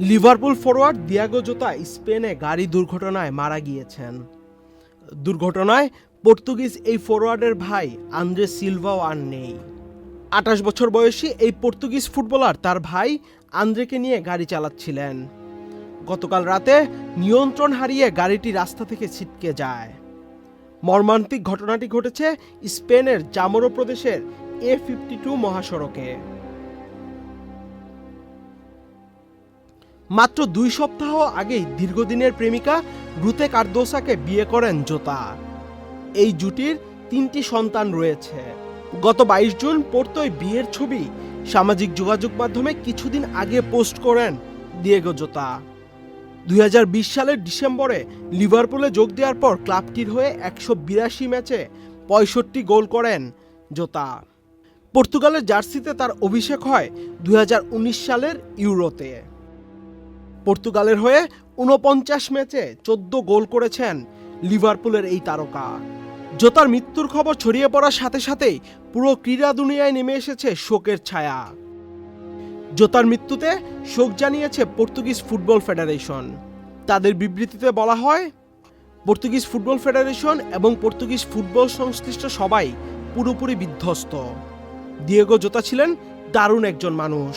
Liverpool forward Diego জোতা স্পেনে গাড়ি দুর্ঘটনায় মারা গিয়েছেন। দুর্ঘটনায় পর্তুগিজ এই ফরোয়ার্ডের ভাই আন্দ্রে সিলভাও আর নেই। আঠাশ বছর বয়সী এই পর্তুগিজ ফুটবলার তার ভাই আন্দ্রেকে নিয়ে গাড়ি চালাচ্ছিলেন। গতকাল রাতে নিয়ন্ত্রণ হারিয়ে গাড়িটি রাস্তা থেকে ছিটকে যায়। মর্মান্তিক ঘটনাটি ঘটেছে স্পেনের জামোরো প্রদেশের এ ফিফটি টু মহাসড়কে। মাত্র দুই সপ্তাহ আগেই দীর্ঘদিনের প্রেমিকা রুতে কার্দোসাকে বিয়ে করেন জোতা। এই জুটির তিনটি সন্তান রয়েছে। গত বাইশ জুন পড়তোই বিয়ের ছবি সামাজিক যোগাযোগ মাধ্যমে কিছুদিন আগে পোস্ট করেন দিয়েগো জোতা। দুই হাজার বিশ সালের ডিসেম্বরে লিভারপুলে যোগ দেওয়ার পর ক্লাবটির হয়ে একশো বিরাশি ম্যাচে পঁয়ষট্টি গোল করেন জোতা। পর্তুগালের জার্সিতে তার অভিষেক হয় দুই হাজার উনিশ সালের ইউরোতে। পর্তুগালের হয়ে উনপঞ্চাশ ম্যাচে চোদ্দ গোল করেছেন লিভারপুলের এই তারকা। জোতার মৃত্যুর খবর ছড়িয়ে পড়ার সাথে সাথেই পুরো ক্রীড়া দুনিয়ায় নেমে এসেছে শোকের ছায়া। জোতার মৃত্যুতে শোক জানিয়েছে পর্তুগিজ ফুটবল ফেডারেশন। তাদের বিবৃতিতে বলা হয়, পর্তুগিজ ফুটবল ফেডারেশন এবং পর্তুগিজ ফুটবল সংশ্লিষ্ট সবাই পুরোপুরি বিধ্বস্ত। দিয়েগো জোতা ছিলেন দারুণ একজন মানুষ।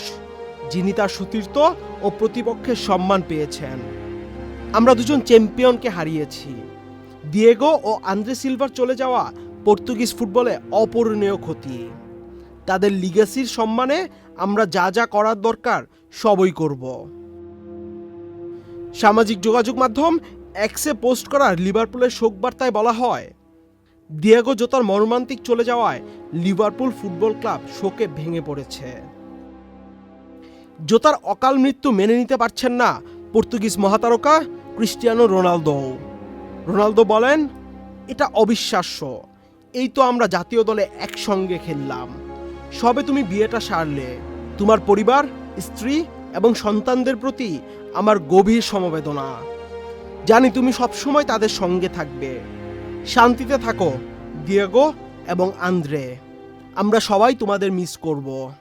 যিনি তার সতীর্থ ও প্রতিপক্ষের সম্মান পেয়েছেন। আমরা দুজন চ্যাম্পিয়নকে হারিয়েছি। দিয়েগো ও আন্দ্রে সিলভার চলে যাওয়া পর্তুগিজ ফুটবলে অপূরণীয় ক্ষতি। তাদের লিগাসির সম্মানে আমরা যা যা করার দরকার সবই করব। সামাজিক যোগাযোগ মাধ্যম এক্সে পোস্ট করার লিভারপুলের শোক বার্তায় বলা হয় দিয়েগো জোতার মর্মান্তিক চলে যাওয়ায় লিভারপুল ফুটবল ক্লাব শোকে ভেঙে পড়েছে। জোতার অকাল মৃত্যু মেনে নিতে পারছেন না পর্তুগিজ মহাতারকা ক্রিস্টিয়ানো রোনালদো। রোনালদো বলেন, এটা অবিশ্বাস্য। এই তো আমরা জাতীয় দলে একসঙ্গে খেললাম। সবে তুমি বিয়েটা সারলে। তোমার পরিবার, স্ত্রী এবং সন্তানদের প্রতি আমার গভীর সমবেদনা। জানি তুমি সবসময় তাদের সঙ্গে থাকবে। শান্তিতে থাকো, দিয়েগো এবং আন্দ্রে। আমরা সবাই তোমাদের মিস করব।